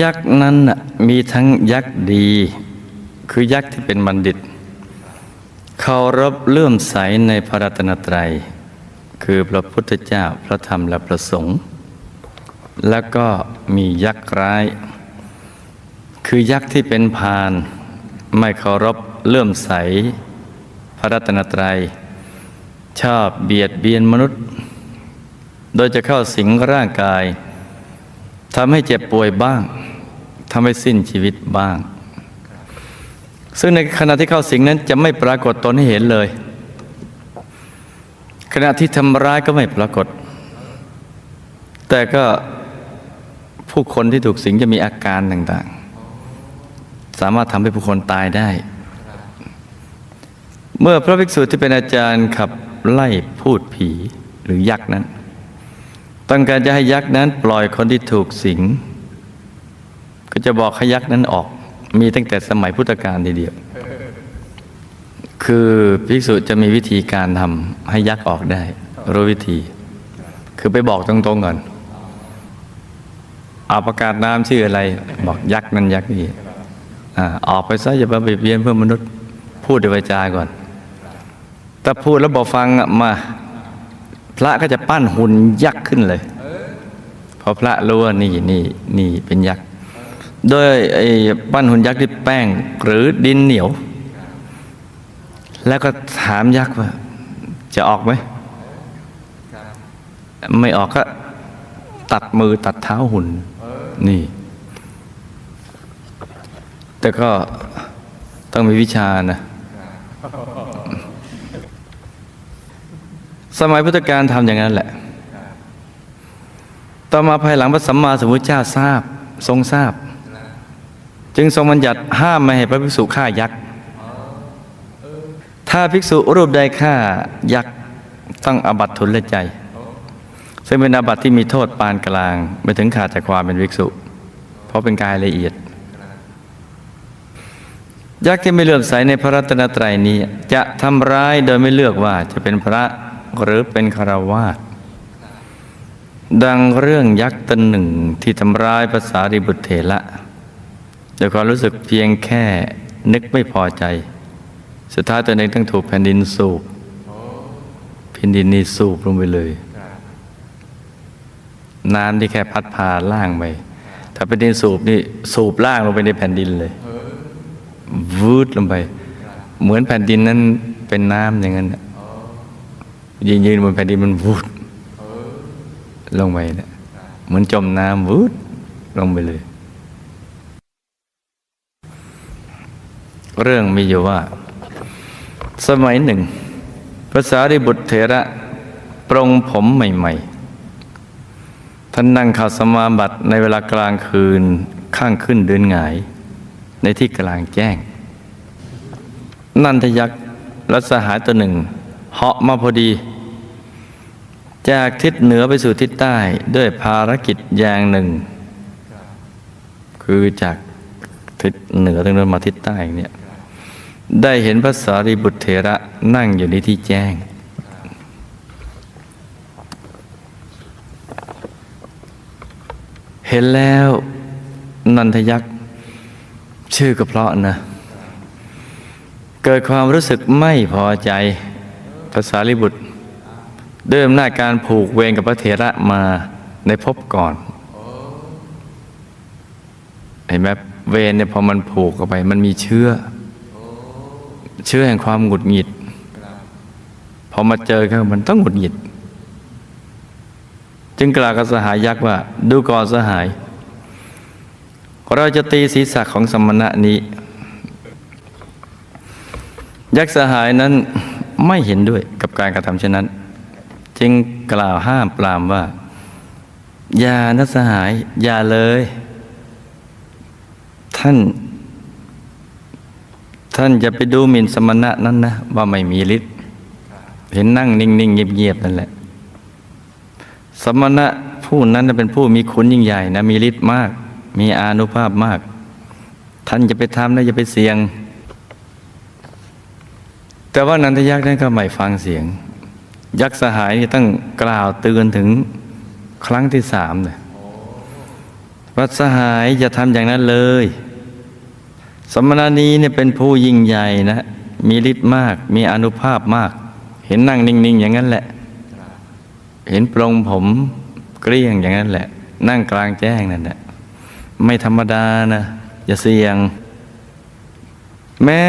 ยักษ์นั้นน่ะมีทั้งยักษ์ดี คือยักษ์ที่เป็นบัณฑิตเคารพเลื่อมใสในพระรัตนตรัย คือพระพุทธเจ้าพระธรรมและพระสงฆ์แล้วก็มียักษ์ร้าย คือยักษ์ที่เป็นพานไม่เคารพเลื่อมใส พระรัตนตรัย ชอบเบียดเบียนมนุษย์ โดยจะเข้าสิงร่างกายทำให้เจ็บป่วยบ้าง ทำให้สิ้นชีวิตบ้าง ซึ่งในขณะที่เข้าสิงนั้นจะไม่ปรากฏตนให้เห็นเลย ขณะที่ทำร้ายก็ไม่ปรากฏ แต่ก็ผู้คนที่ถูกสิงจะมีอาการต่างๆ สามารถทำให้ผู้คนตายได้ เมื่อพระภิกษุที่เป็นอาจารย์ขับไล่พูดผีหรือยักษ์นั้น ต้องการจะให้ยักษ์นั้นปล่อยคนที่ถูกสิง ก็จะบอกให้ยักนั้นออก มีตั้งแต่สมัยพุทธกาลทีเดียว คือภิกษุจะมีวิธีการทำให้ยักษ์ออกได้รู้วิธี คือไปบอกตรงๆก่อนเอาประกาศน้ำชื่ออะไร บอกยักษ์นั้นยักษ์นี่อ่าออกไปซะอย่ามาเบียดเบียนเพื่อมนุษย์ พูดด้วยวาจาก่อนถ้าพูดแล้วบอกฟังมา พระก็จะปั้นหุ่นยักษ์ขึ้นเลยพอพระรู้ว่านี่นี่นี่เป็นยักษ์ โดยไอ้ปั้นหุ่นยักษ์ที่แป้ง หรือดินเหนียว แล้วก็ถามยักษ์ว่า จะออกไหม ไม่ออกก็ตัดมือตัดเท้าหุ่น นี่ แต่ก็ต้องมีวิชานะ สมัยพุทธกาลทำอย่างนั้นแหละ ต่อมาภายหลังพระสัมมาสัมพุทธเจ้าทราบ ทรงทราบ จึงทรงบัญญัติห้ามไม่ให้พระภิกษุฆ่ายักษ์ถ้าภิกษุรูปใดฆ่ายักษ์ต้องอาบัตทุนละใจ ซึ่งเป็นอาบัตที่มีโทษปานกลาง ไม่ถึงขาดจากความเป็นภิกษุ เพราะเป็นกายละเอียด ยักษ์ที่ไม่เลื่อมใสในพระรัตนตรัยนี้ จะทำร้ายโดยไม่เลือกว่าจะเป็นพระหรือเป็นคารวาสดังเรื่องยักษ์ตนหนึ่งที่ทำร้ายภาษาริบุตรเถระ โดยความรู้สึกเพียงแค่นึกไม่พอใจ สุดท้ายตัวเองต้องถูกแผ่นดินสูบแผ่นดินนี่สูบลงไปเลย น้ำที่แค่พัดพาล่างไปถ้าแผ่นดินสูบนี่สูบล่างลงไปในแผ่นดินเลยวืดลงไป เหมือนแผ่นดินนั้นเป็นน้ำอย่างนั้นยืนยืนบนแผ่นดินมันวูดลงไปนะเหมือนจมน้ำวูดลงไปเลย เรื่องมีอยู่ว่า สมัยหนึ่งภาษาริบุตรเถระปรงผมใหม่ๆ ท่านนั่งข่าวสมาบัติในเวลากลางคืนข้างขึ้นเดือนหงาย ในที่กลางแจ้ง นันทยักษ์และสหายตัวหนึ่งเหาะมาพอดี จากทิศเหนือไปสู่ทิศใต้ด้วยภารกิจอย่างหนึ่ง คือจากทิศเหนือตรงนั้นมาทิศใต้เนี่ย ได้เห็นพระสารีบุตรเถระนั่งอยู่ในที่แจ้ง เห็นแล้วนันทยักษ์ชื่อก็เพราะนะ เกิดความรู้สึกไม่พอใจภาษาลิบุตร เดิมหน้าจการผูกเวรกับพระเถระมาในภพก่อนเห็นไหมเวรเนี่ยพอมันผูกเข้าไป มันมีเชื้อ เชื้อแห่งความหงุดหงิดพอมาเจอกันมันต้องหงุดหงิด จึงกล่าวกับสหายยักษ์ว่า ดูก่อนสหาย เราจะตีศีรษะของสมณะนี้ ยักษ์สหายนั้นไม่เห็นด้วยกับการกระทำเช่นนั้น จึงกล่าวห้ามปรามว่า อย่านะสหาย อย่าเลย ท่าน ท่านจะไปดูหมิ่นสมณะนั้นนะว่าไม่มีฤทธิ์เห็นนั่งนิ่งๆเงียบๆนั่นแหละ สมณะผู้นั้นเป็นผู้มีคุณยิ่งใหญ่นะมีฤทธิ์มาก มีอานุภาพมาก ท่านจะไปทำนะอย่าไปเสี่ยง แต่ว่านันทยักษ์นั้นก็ไม่ฟังเสียง ยักษ์สหายนี่ต้องกล่าวเตือนถึงครั้งที่สามเลยวัดสหายอย่าทำอย่างนั้นเลย สมณนีเนี่ยเป็นผู้ยิ่งใหญ่นะ มีฤทธิ์มาก มีอนุภาพมาก เห็นนั่งนิ่ง ๆ อย่างนั้นแหละ เห็นปรงผมเกลี้ยงอย่างนั้นแหละ นั่งกลางแจ้งนั่นแหละไม่ธรรมดานะอย่าเสี่ยง แม้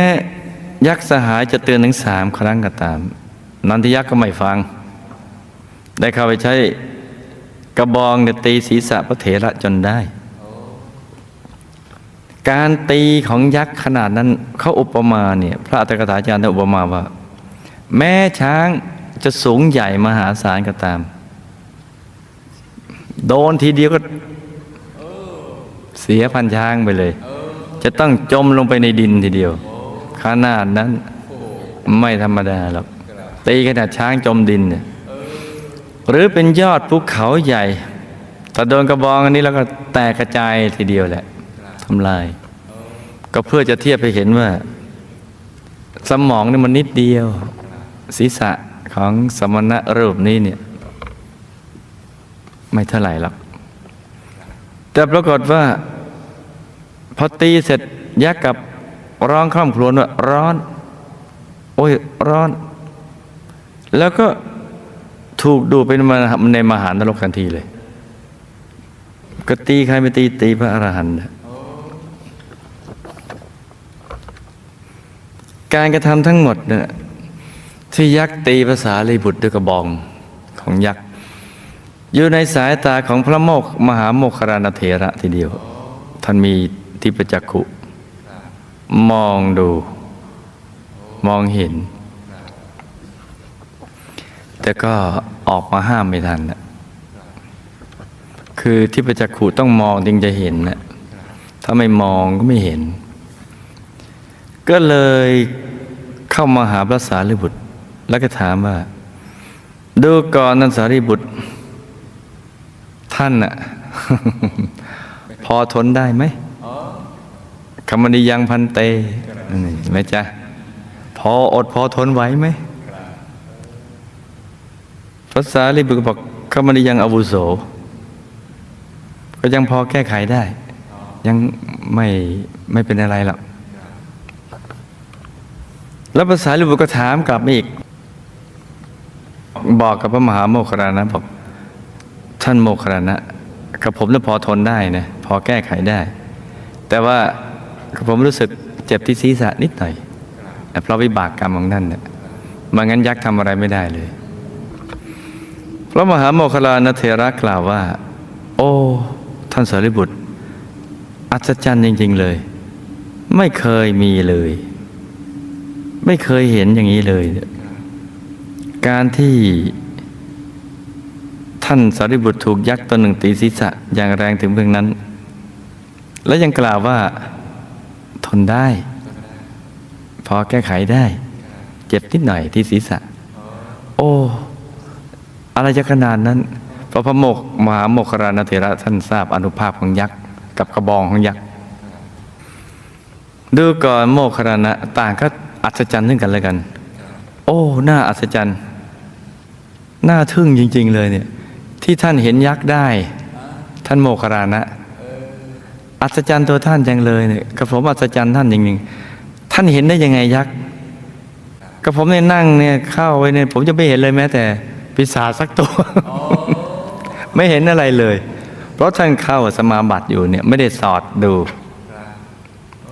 ยักษ์สหายจะเตือนถึงสามครั้งก็ตาม นันทิยักษ์ก็ไม่ฟัง ได้เข้าไปใช้กระบองเนี่ยตีศีรษะพระเถระจนได้ การตีของยักษ์ขนาดนั้นเขาอุปมาเนี่ยพระอัตถกถาจารย์ได้อุปมาว่า แม้ช้างจะสูงใหญ่มหาศาลก็ตาม โดนทีเดียวก็เสียพันช้างไปเลย จะต้องจมลงไปในดินทีเดียวขนาดนั้นไม่ธรรมดาหรอกตีขนาดช้างจมดินเนี่ยหรือเป็นยอดภูเขาใหญ่ถ้าโดนกระบองอันนี้แล้วก็แตกกระจายทีเดียวแหละำลาย ก็เพื่อจะเทียบไปเห็นว่า สมองนี่มันนิดเดียว ศีรษะของสมณะรูปนี้เนี่ย ไม่เท่าไหร่หรอก แต่ปรากฏว่า พอตีเสร็จยักกับร้องคร่ำครวญว่าร้อน โอ้ยร้อน แล้วก็ถูกดูดไปในมหาในมหานรกทันทีเลย ก็ตีใครไม่ตีตีพระอรหันต์นะ การกระทำทั้งหมดเนี่ยที่ยักษ์ตีภาษาลีบุตรด้วยกระบองของยักษ์อยู่ในสายตาของพระโมกขมหาโมคครานเถระทีเดียว ท่านมีทิพจักขุ มองดู มองเห็น แต่ก็ออกมาห้ามไม่ทันนะคือทิพจักขุต้องมองจึงจะเห็นนะถ้าไม่มองก็ไม่เห็น ก็เลยเข้ามาหาพระสารีบุตร แล้วก็ถามว่า ดูก่อนนันสารีบุตร ท่านน่ะพอทนได้ไหมคำมณียังพันเตนี่ไหมจ๊ะพออดพอทนไหวไหมภาษาลิบุตรบอกคำมณียังอวุโส ก็ยังพอแก้ไขได้ ยังไม่ไม่เป็นอะไรหรอก แล้วภาษาลิบุตรก็ถามกลับมาอีก บอกกับพระมหาโมคคานะบอกท่านโมคคารณะกับผมน่ะพอทนได้นะพอแก้ไขได้ แต่ว่ากับผมรู้สึกเจ็บที่ศีรษะนิดหน่อยเพราะวิบากกรรมของท่านเนี่ยมางั้นยักษ์ทำอะไรไม่ได้เลย พระมหาโมคคลลานเทระกล่าวว่า โอ้ ท่านสารีบุตร อัศจรรย์จริง ๆ เลย ไม่เคยมีเลย ไม่เคยเห็นอย่างนี้เลย การที่ท่านสารีบุตรถูกยักษ์ตัวหนึ่งตีศีรษะอย่างแรงถึงเพียงนั้น และยังกล่าวว่าทนได้ พอแก้ไขได้ เจ็บนิดหน่อยที่ศีรษะ โอ้อะไรจะขนาดนั้นพระพระโมกมหาโมครานเถระท่านทราบอนุภาพของยักษ์กับกระบองของยักษ์ดูก่อนโมคคารณะต่างก็ อัศจรรย์ซึ่งกันและกัน โอ้น่าอัศจรรย์น่าทึ่งจริง ๆ เลยเนี่ย ที่ท่านเห็นยักษ์ได้ ท่านโมคารานะอัศจรรย์ตัวท่านจังเลยเนี่ยกับผมอัศจรรย์ท่านจริงๆท่านเห็นได้ยังไงยักษ์กับผมเนี่ยนั่งเนี่ยเข้าไปเนี่ยผมจะไม่เห็นเลยแม้ แต่ปีศาจสักตัว ไม่เห็นอะไรเลย เพราะท่านเข้าสมาบัติอยู่เนี่ย ไม่ได้สอดดู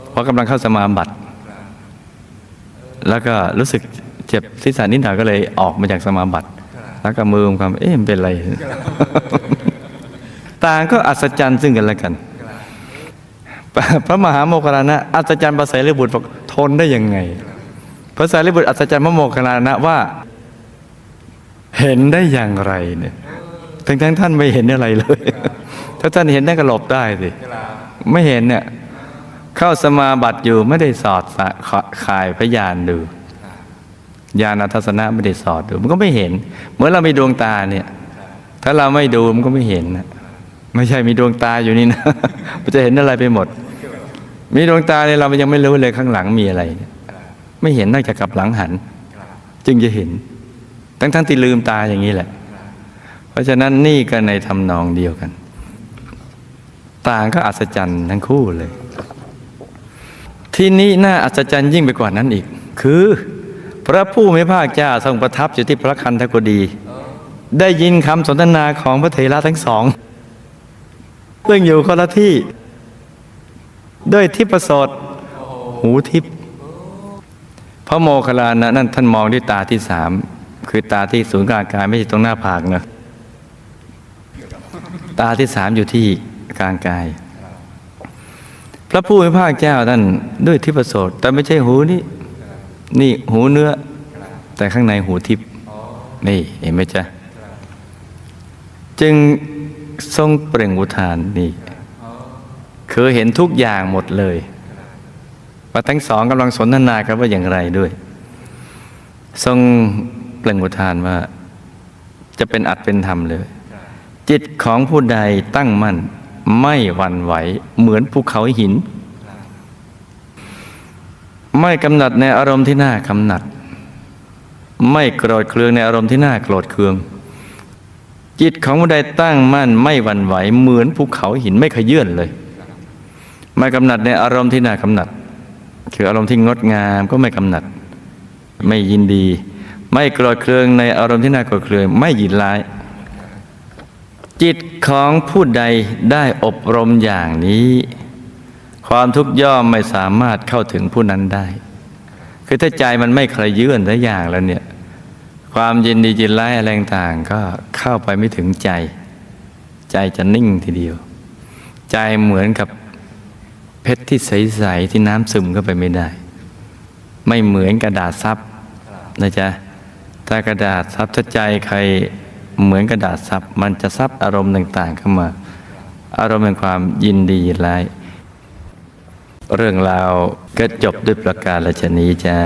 เพราะกำลังเข้าสมาบัติ แล้วก็รู้สึกเจ็บศีรษะนิดหน่อยก็เลยออกมาจากสมาบัติ แล้วก็มือความเอ๊ะมันเป็นอะไร ต่างก็อัศจรรย์ซึ่งกันและกัน พระมหาโมคคลานะ อัศจรรย์ภาษาลิบุตรบอกทนได้ยังไงภาษาลิบุตรอัศจรรย์พระโมคคลานะว่า เห็นได้อย่างไรเนี่ยทั้งทั้งท่านไม่เห็นอะไรเลย ถ้าท่านเห็นได้ก็หลบได้สิไม่เห็นเนี่ย เข้าสมาบัติอยู่ไม่ได้สอดสะขายพยานดูญาณทัศนะไม่ได้สอดดู มันก็ไม่เห็น เหมือนเรามีดวงตาเนี่ย ถ้าเราไม่ดูมันก็ไม่เห็นนะไม่ใช่มีดวงตาอยู่นี่นะมันจะเห็นอะไรไปหมด มีดวงตาเนี่ยเรายังไม่รู้เลยข้างหลังมีอะไร ไม่เห็นนอกจากกับหลังหัน จึงจะเห็น ทั้งทั้งที่ลืมตาอย่างนี้แหละ เพราะฉะนั้นนี่ก็ในทำนองเดียวกัน ต่างก็อัศจรรย์ทั้งคู่เลย ที่นี้น่าอัศจรรย์ยิ่งไปกว่านั้นอีก คือพระผู้มีพระภาคเจ้าทรงประทับอยู่ที่พระคันธกุฎีได้ยินคำสนทนาของพระเถระทั้งสองซึ่งอยู่คนละที่ ด้วยทิพสตหูทิพพระโมคคัลลานะนั่นท่านมองด้วยตาที่สามคือตาที่ศูนย์กลางกายไม่ใช่ตรงหน้าผากนะตาที่สามอยู่ที่กลางกาย พระผู้มีพระภาคเจ้าท่านด้วยทิพโสตแต่ไม่ใช่หูนี่นี่หูเนื้อ แต่ข้างในหูทิพย์นี่เห็นไหมจ๊ะจึงทรงเปล่งอุทานนี่คือเห็นทุกอย่างหมดเลยว่าทั้งสองกำลังสนทนากันว่าอย่างไรด้วย ทรงเปล่งอุทานว่า จะเป็นอัดเป็นธรรมเลย จิตของผู้ใดตั้งมั่น ไม่หวั่นไหวเหมือนภูเขาหิน ไม่กำหนัดในอารมณ์ที่น่ากำหนัด ไม่โกรธเคืองในอารมณ์ที่น่าโกรธเคือง จิตของผู้ใดตั้งมั่นไม่หวั่นไหว เหมือนภูเขาหินไม่ขยื่นเลย ไม่กำหนัดในอารมณ์ที่น่ากำหนัด คืออารมณ์ที่งดงามก็ไม่กำหนัด ไม่ยินดี ไม่โกรธเคืองในอารมณ์ที่น่าโกรธเคือง ไม่ยินร้าย จิตของผู้ใดได้อบรมอย่างนี้ ความทุกข์ย่อมไม่สามารถเข้าถึงผู้นั้นได้ คือถ้าใจมันไม่เคยยื่นแต่อย่างแล้วเนี่ย ความยินดียินร้ายอะไรต่างก็เข้าไปไม่ถึงใจ ใจจะนิ่งทีเดียว ใจเหมือนกับเพชรที่ใส ๆ ที่น้ำซึมเข้าไปไม่ได้ ไม่เหมือนกระดาษซับนะจ๊ะถ้ากระดาษซับถ้าใจใคร เหมือนกระดาษซับมันจะซับอารมณ์ต่าง ๆ เข้ามา อารมณ์แห่งความยินดียินร้าย เรื่องราวก็จบด้วยประการละชนี้จ้า